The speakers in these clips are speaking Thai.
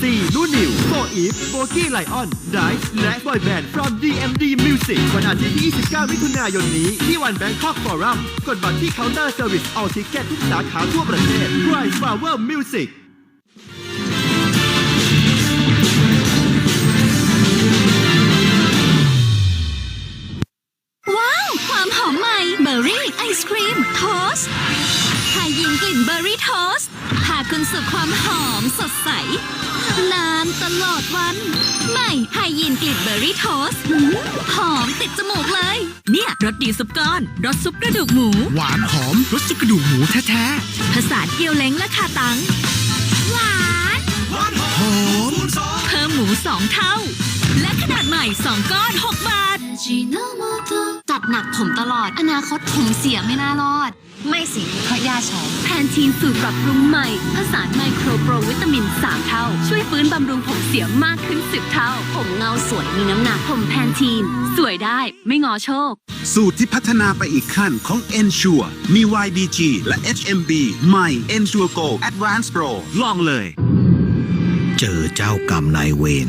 ซีนูนิวโฟอีฟโบกี้ไลออนไดซ์และบอยแบนด์ from DMD Music วันอาทิตย์ที่ 29 มิถุนายนนี้ ที่วันแบงคอกฟอรัมกดบัตรที่เคาน์เตอร์เซอร์วิสออทิเกตทุกสาขาทั่วประเทศ Rise Flower Music ว้าว ความหอมใหม่เบอร์รี่ไอศครีมโทสต์ทายิงกลิ่นเบอร์รี่โทสพาคุณสู่ความหอมสดใส นานตลอดวันใหม่ไฮยีนกลิ่นเบอร์รี่โทสต์หืมหอมติดจมูกเลย เนี่ยรสดีซุปก้อนรสซุปกระดูกหมู หวานหอมรสซุปกระดูกหมูแท้ผสานเกี๊ยวเล้งและคาตัง หวานๆหอมเพิ่มหมูสองเท่า และขนาดใหม่2ก้อน 6 บาท จัดหนักผมตลอด อนาคตผมเสียไม่น่ารอด ไม่สิเพราะย่าใช้แพนทีนสูตรปรับปรุงใหม่ผสานไมโครโปรวิตามิน 3 เท่า ช่วยฟื้นบำรุงผมเสียมากขึ้น 10 เท่า ผมเงาสวยมีน้ำหนักผมแพนทีน สวยได้ไม่งอโชค สูตรที่พัฒนาไปอีกขั้นของ Ensure มี YBG และ HMB ใหม่ Ensure Go Advanced Pro ลองเลย เจอเจ้ากรรมนายเวร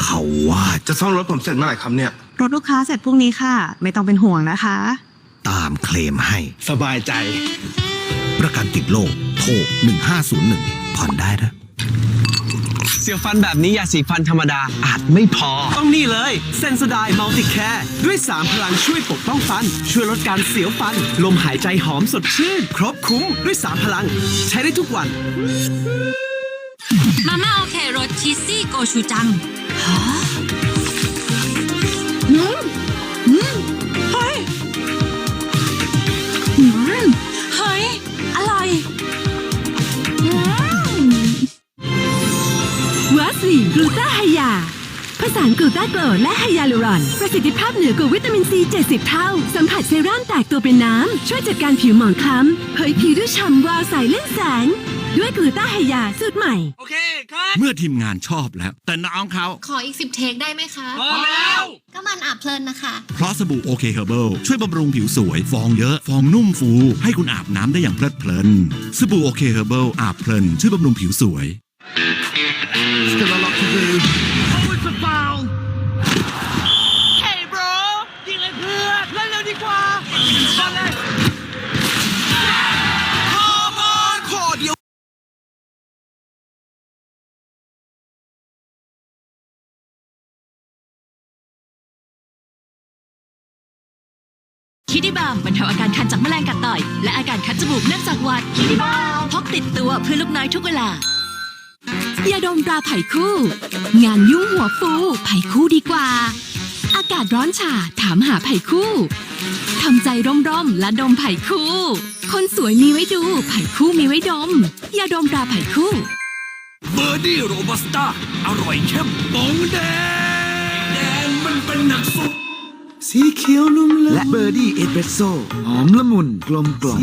เขาว่าจะซ่อมรถผมเสร็จเมื่อไหร่ครับเนี่ย รถลูกค้าเสร็จพรุ่งนี้ค่ะ ไม่ต้องเป็นห่วงนะคะ ตามเคลมให้ สบายใจ ประกันติดโลกโทร1501 ผ่อนได้นะเสียวฟันแบบนี้ยาสีฟันธรรมดาอาจไม่พอ ต้องนี่เลยเซนสไดมัลติแคร์ด้วย 3 พลังช่วยปกป้องฟัน ช่วยลดการเสียวฟัน ลมหายใจหอมสดชื่น ครบคุ้มด้วย 3 พลัง ใช้ได้ทุกวัน มาม่าโอเครสชีสซี่โกชูจัง เฮ้ยอร่อยวาสลีนกลูตาไฮยา ผสานกลูตาโกรและไฮยาลูรอน ประสิทธิภาพเหนือกว่าวิตามินซี 70 เท่า สัมผัสเซรั่มแตกตัวเป็นน้ำ ช่วยจัดการผิวหมองคล้ำเผยผิวด้วยฉ่ำวาวใสเล่นแสง ด้วยกลูตาไฮยาสูตรใหม่เมื่อทีมงานชอบแล้ว แต่น้องเขา ขออีกสิบเทคได้ไหมคะ พอแล้ว ก็มันอาบเพลินนะคะ เพราะสบู่โอเคเฮอร์เบิลช่วยบำรุงผิวสวย ฟองเยอะ ฟองนุ่มฟู ให้คุณอาบน้ำได้อย่างเพลิดเพลิน สบู่โอเคเฮอร์เบิลอาบเพลิน ช่วยบำรุงผิวสวย Still a lot to do Oh it's a foul Hey bro ยิงเลยเพื่อนเล่นเร็วดีกว่าบอลเลย คิดิบัมบรรเทาอาการคันจากแมลงกัดต่อย และอาการคัดจมูกเนื่องจากหวัดคิดิบัมพกติดตัวเพื่อลูกน้อยทุกเวลายาดมตราไผ่คู่ งานยุ่งหัวฟูไผ่คู่ดีกว่า อากาศร้อนฉาถามหาไผ่คู่ทำใจร่มๆและดมไผ่คู่ คนสวยมีไว้ดูไผ่คู่มีไว้ดมยาดมตราไผ่คู่เบอร์ดี้โรบัสต้าอร่อยเข้มปองแดงแดงมันเป็นหนักสุด สีเขียวนุ่มและเบอร์ดี้เอสเปรสโซ่หอมละมุนกลมกล่อม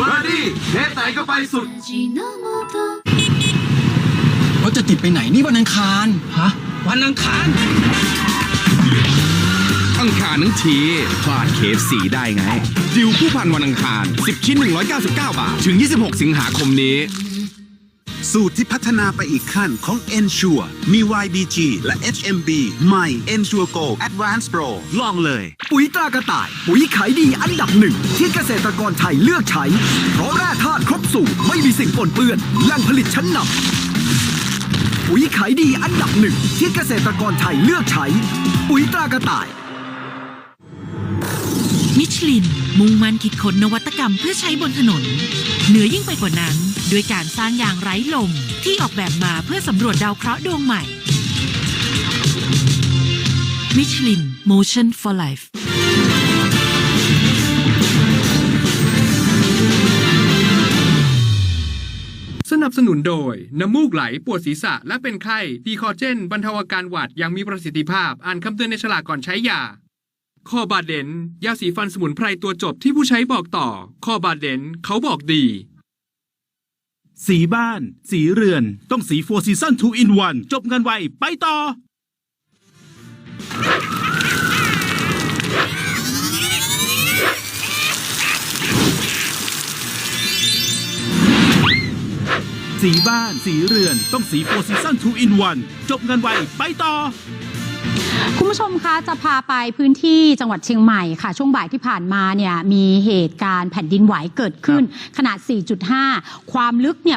บอดี้เทสไหนก็ไปสุดรถจะติดไปไหนนี่วันอังคารฮะวันอังคารอังคารทั้งทีพลาดเคฟสีได้ไงดิวผู้พันวันอังคาร 10 ชิ้น 199 บาท ถึง 26 สิงหาคมนี้ สูตรที่พัฒนาไปอีกขั้นของ Ensure มี YBG และ HMB ใหม่ Ensure Go Advanced Pro ลองเลย ปุ๋ยตรากระต่าย ปุ๋ยขายดีอันดับหนึ่ง ที่เกษตรกรไทยเลือกใช้ เพราะแร่ธาตุครบสูตรไม่มีสิ่งปนเปื้อนแหล่งผลิตชั้นนำปุ๋ยขายดีอันดับหนึ่งที่เกษตรกรไทยเลือกใช้ ปุ๋ยตรากระต่าย มิชลิน มุ่งมั่นคิดค้นนวัตกรรมเพื่อใช้บนถนน เหนือยิ่งไปกว่านั้น ด้วยการสร้างยางไร้ลมที่ออกแบบมาเพื่อสำรวจดาวเคราะห์ดวงใหม่มิชลิน Motion for Life สนับสนุนโดย น้ำมูกไหลปวดศีรษะและเป็นไข้ดีคอเจน บรรเทาอาการหวัดอย่างมีประสิทธิภาพ อ่านคำเตือนในฉลากก่อนใช้ยา คอบาเดน ยาสีฟันสมุนไพรตัวจบที่ผู้ใช้บอกต่อ คอบาเดน เขาบอกดี สีบ้าน สีเรือน ต้องสี Four Season 2 in 1 จบกันไว ไปต่อ สีบ้าน สีเรือน ต้องสีโฟซีซั่น2 in 1 จบเงินไว ไปต่อ คุณผู้ชมคะจะพาไปพื้นที่จังหวัดเชียงใหม่ค่ะ ช่วงบ่ายที่ผ่านมาเนี่ยมีเหตุการณ์แผ่นดินไหวเกิดขึ้นขนาด 4.5 ความลึกเนี่ย